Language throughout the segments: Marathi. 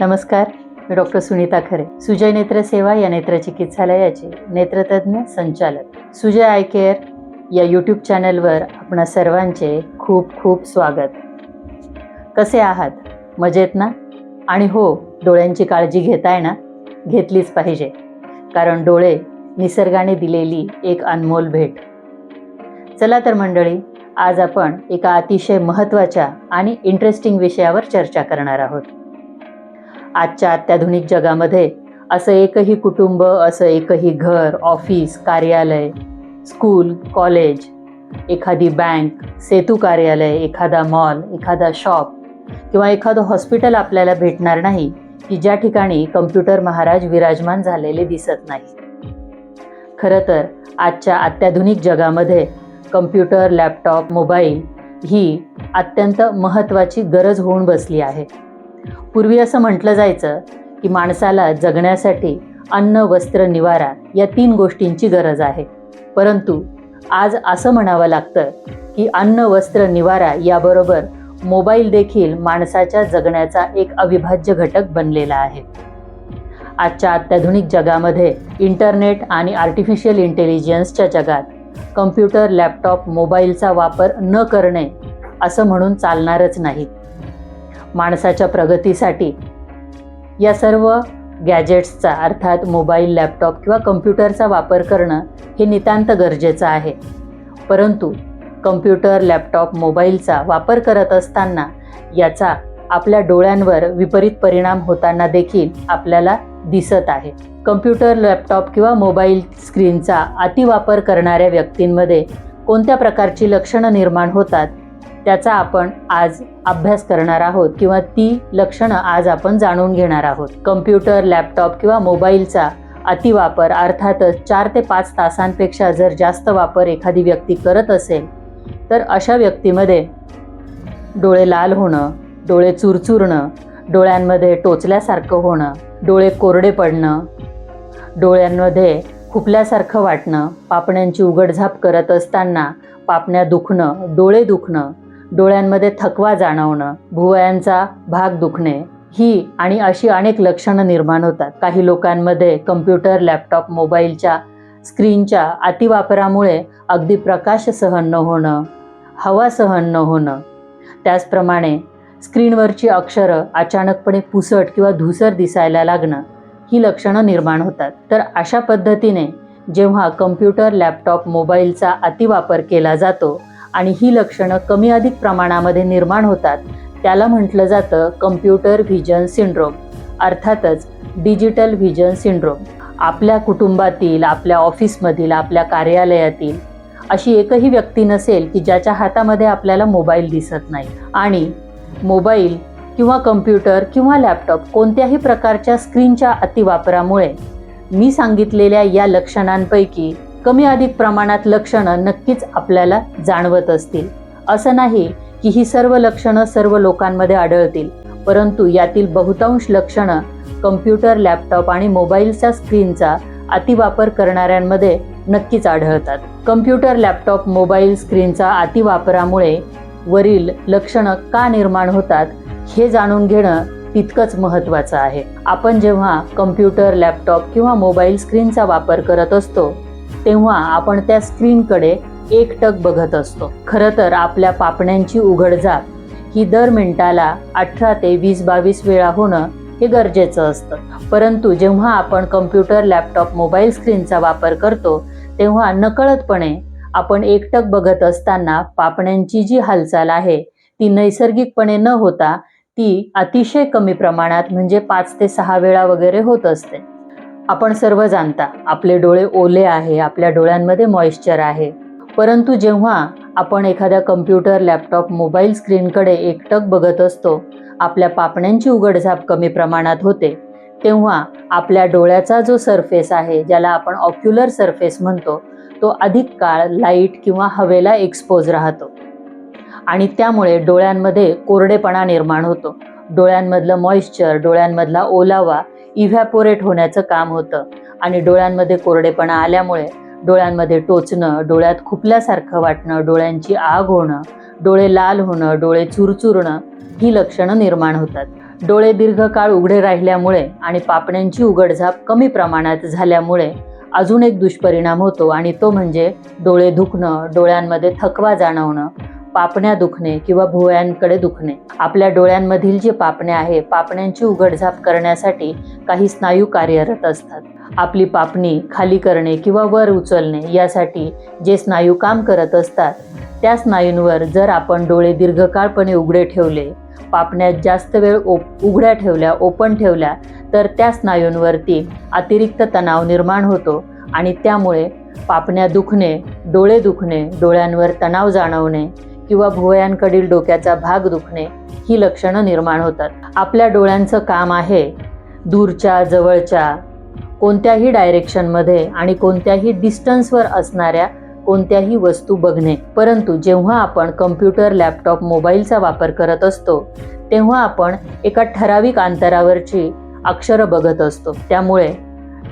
नमस्कार मी डॉक्टर सुनीता खरे सुजय नेत्र सेवा या नेत्र चिकित्सालयाचे नेत्रतज्ञ संचालक. सुजय आय केअर या यूट्यूब चॅनलवर आपणा सर्वांचे खूप खूप स्वागत. कसे आहात? मजेत ना? आणि हो डोळ्यांची काळजी घेताय ना? घेतलीच पाहिजे. कारण डोळे निसर्गाने दिलेली एक अनमोल भेट. चला तर मंडळी आज आपण एका अतिशय महत्त्वाच्या आणि इंटरेस्टिंग विषयावर चर्चा करणार आहोत. आजच्या अत्याधुनिक जगामध्ये असं एकही कुटुंब असं एकही घर ऑफिस कार्यालय स्कूल कॉलेज एखादी बँक सेतू कार्यालय एखादा मॉल एखादा शॉप किंवा एखादं हॉस्पिटल आपल्याला भेटणार नाही की ज्या ठिकाणी कम्प्युटर महाराज विराजमान झालेले दिसत नाही. खरं तर आजच्या अत्याधुनिक जगामध्ये कम्प्युटर लॅपटॉप मोबाईल ही अत्यंत महत्त्वाची गरज होऊन बसली आहे. पूर्वी असं म्हटलं जायचं की माणसाला जगण्यासाठी अन्न वस्त्र निवारा या तीन गोष्टींची गरज आहे. परंतु आज असं म्हणावं लागतं की अन्न वस्त्र निवारा याबरोबर मोबाईल देखील माणसाच्या जगण्याचा एक अविभाज्य घटक बनलेला आहे. आजच्या अत्याधुनिक जगामध्ये इंटरनेट आणि आर्टिफिशियल इंटेलिजन्सच्या जगात कम्प्युटर लॅपटॉप मोबाईलचा वापर न करणे असं म्हणून चालणारच नाही माणसाच्या प्रगतीसाठी. या सर्व गॅजेट्सचा अर्थात मोबाईल लॅपटॉप किंवा कम्प्युटरचा वापर करणं हे नितांत गरजेचं आहे. परंतु कम्प्युटर लॅपटॉप मोबाईलचा वापर करत असताना याचा आपल्या डोळ्यांवर विपरीत परिणाम होताना देखील आपल्याला दिसत आहे. कम्प्युटर लॅपटॉप किंवा मोबाईल स्क्रीनचा अतिवापर करणाऱ्या व्यक्तींमध्ये कोणत्या प्रकारची लक्षणं निर्माण होतात त्याचा आपण आज अभ्यास करणार आहोत किंवा ती लक्षणं आज आपण जाणून घेणार आहोत. कम्प्युटर लॅपटॉप किंवा मोबाईलचा अतिवापर अर्थातच चार ते पाच तासांपेक्षा जर जास्त वापर एखादी व्यक्ती करत असेल तर अशा व्यक्तीमध्ये डोळे लाल होणं डोळे चुरचुरणं डोळ्यांमध्ये टोचल्यासारखं होणं डोळे कोरडे पडणं डोळ्यांमध्ये खुपल्यासारखं वाटणं पापण्यांची उघडझाप करत असताना पापण्या दुखणं डोळे दुखणं डोळ्यांमध्ये थकवा जाणवणं भुवयांचा भाग दुखणे ही आणि अशी अनेक लक्षणं निर्माण होतात. काही लोकांमध्ये कम्प्युटर लॅपटॉप मोबाईलच्या स्क्रीनच्या अतिवापरामुळे अगदी प्रकाश सहन न होणं हवा सहन न होणं. त्याचप्रमाणे स्क्रीनवरची अक्षरं अचानकपणे पुसट किंवा धुसर दिसायला लागणं. ही लक्षणं निर्माण होतात. तर अशा पद्धतीने जेव्हा कम्प्युटर लॅपटॉप मोबाईलचा अतिवापर केला जातो आणि ही लक्षणं कमी अधिक प्रमाणामध्ये निर्माण होतात त्याला म्हटलं जातं कम्प्युटर व्हिजन सिंड्रोम अर्थातच डिजिटल व्हिजन सिंड्रोम आपल्या कुटुंबातील आपल्या ऑफिसमधील आपल्या कार्यालयातील अशी एकही व्यक्ती नसेल की ज्याच्या हातामध्ये आपल्याला मोबाईल दिसत नाही. आणि मोबाईल किंवा कम्प्युटर किंवा लॅपटॉप कोणत्याही प्रकारच्या स्क्रीनच्या अतिवापरामुळे. मी सांगितलेल्या या लक्षणांपैकी कमी अधिक प्रमाणात लक्षणं नक्कीच आपल्याला जाणवत असतील. असं नाही की ही सर्व लक्षणं सर्व लोकांमध्ये आढळतील परंतु यातील बहुतांश लक्षणं कम्प्युटर लॅपटॉप आणि मोबाईलच्या स्क्रीनचा अतिवापर करणाऱ्यांमध्ये नक्कीच आढळतात. कम्प्युटर लॅपटॉप मोबाईल स्क्रीनचा अतिवापरामुळे वरील लक्षणं का निर्माण होतात? हे जाणून घेणं तितकंच महत्त्वाचं आहे. आपण जेव्हा कम्प्युटर लॅपटॉप किंवा मोबाईल स्क्रीनचा वापर करत असतो तेव्हा आपण त्या स्क्रीनकडे एकटक बघत असतो. खरं तर आपल्या पापण्यांची उघडझाप ही दर मिनिटाला अठरा ते वीस बावीस वेळा होणं हे गरजेचं असतं. परंतु जेव्हा आपण कम्प्युटर लॅपटॉप मोबाईल स्क्रीनचा वापर करतो तेव्हा नकळतपणे आपण एकटक बघत असताना पापण्यांची जी हालचाल आहे ती नैसर्गिकपणे न होता ती अतिशय कमी प्रमाणात म्हणजे पाच ते सहा वेळा वगैरे होत असते. आपण सर्व जाणता आपले डोळे ओले आहे आपल्या डोळ्यांमध्ये मॉइश्चर आहे. परंतु जेव्हा आपण एखाद्या कम्प्युटर लॅपटॉप मोबाईल स्क्रीनकडे एकटक बघत असतो आपल्या पापण्यांची उघडझाप कमी प्रमाणात होते तेव्हा आपल्या डोळ्याचा जो सरफेस आहे ज्याला आपण ऑक्युलर सरफेस म्हणतो तो अधिक काळ लाइट किंवा हवेला एक्सपोज राहतो. आणि त्यामुळे डोळ्यांमध्ये कोरडेपणा निर्माण होतो. डोळ्यांमधलं मॉइश्चर डोळ्यांमधला ओलावा इव्हॅपोरेट होण्याचं काम होतं. आणि डोळ्यांमध्ये कोरडेपणा आल्यामुळे डोळ्यांमध्ये टोचणं डोळ्यात खुपल्यासारखं वाटणं डोळ्यांची आग होणं डोळे लाल होणं डोळे चुरचुरणं ही लक्षणं निर्माण होतात. डोळे दीर्घकाळ उघडे राहिल्यामुळे आणि पापण्यांची उघडझाप कमी प्रमाणात झाल्यामुळे अजून एक दुष्परिणाम होतो आणि तो म्हणजे डोळे दुखणं डोळ्यांमध्ये थकवा जाणवणं पापण्या दुखणे किंवा भुवयांकडे दुखणे आपल्या डोळ्यांमधील जे पापण्या आहे पापण्यांची उघडझाप करण्यासाठी काही स्नायू कार्यरत असतात. आपली पापणी खाली करणे किंवा वर उचलणे यासाठी जे स्नायू काम करत असतात त्या स्नायूंवर जर आपण डोळे दीर्घकाळपणे उघडे ठेवले पापण्यात जास्त वेळ ओप उघड्या ठेवल्या ओपन ठेवल्या तर त्या स्नायूंवरती अतिरिक्त तणाव निर्माण होतो आणि त्यामुळे पापण्या दुखणे डोळे दुखणे डोळ्यांवर तणाव जाणवणे किंवा भुवयांकडील डोक्याचा भाग दुखणे ही लक्षणं निर्माण होतात. आपल्या डोळ्यांचं काम आहे दूरच्या जवळच्या कोणत्याही डायरेक्शनमध्ये आणि कोणत्याही डिस्टन्सवर असणाऱ्या कोणत्याही वस्तू बघणे. परंतु जेव्हा आपण कम्प्युटर लॅपटॉप मोबाईलचा वापर करत असतो तेव्हा आपण एका ठराविक अंतरावरची अक्षरं बघत असतो. त्यामुळे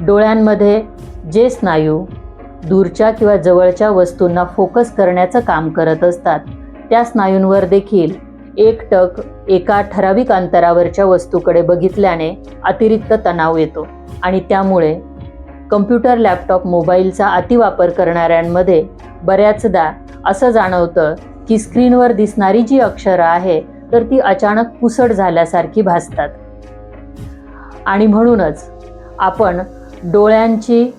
डोळ्यांमध्ये जे स्नायू दूरच्या किंवा जवळच्या वस्तूंना फोकस करण्याचं काम करत असतात त्या स्नायूंवर देखील एक टक एका ठराविक अंतरावरच्या वस्तूकडे बघितल्याने अतिरिक्त तणाव येतो आणि त्यामुळे कम्प्युटर लॅपटॉप मोबाईलचा अतिवापर करणाऱ्यांमध्ये बऱ्याचदा असं जाणवतं की स्क्रीनवर दिसणारी जी अक्षरं आहे तर ती अचानक पुसट झाल्यासारखी भासतात. आणि म्हणूनच आपण डोळ्यांची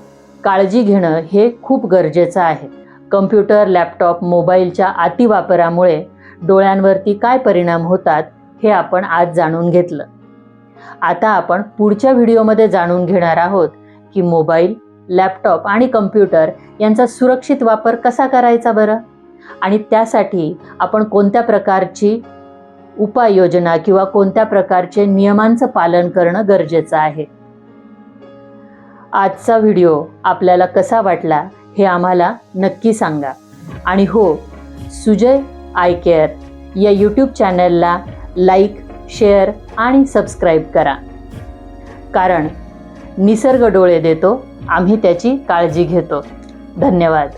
काळजी घेणं हे खूप गरजेचं आहे. कम्प्युटर लॅपटॉप मोबाईलच्या अतिवापरामुळे डोळ्यांवरती काय परिणाम होतात हे आपण आज जाणून घेतलं. आता आपण पुढच्या व्हिडिओमध्ये जाणून घेणार आहोत की मोबाईल लॅपटॉप आणि कम्प्युटर यांचा सुरक्षित वापर कसा करायचा बरं? आणि त्यासाठी आपण कोणत्या प्रकारची उपाययोजना किंवा कोणत्या प्रकारचे नियमांचं पालन करणं गरजेचं आहे? आजचा व्हिडिओ आपल्याला कसा वाटला हे आम्हाला नक्की सांगा. आणि हो सुजय आय केअर या यूट्यूब चॅनलला लाईक शेअर आणि सबस्क्राईब करा. कारण निसर्ग डोळे देतो आम्ही त्याची काळजी घेतो. धन्यवाद.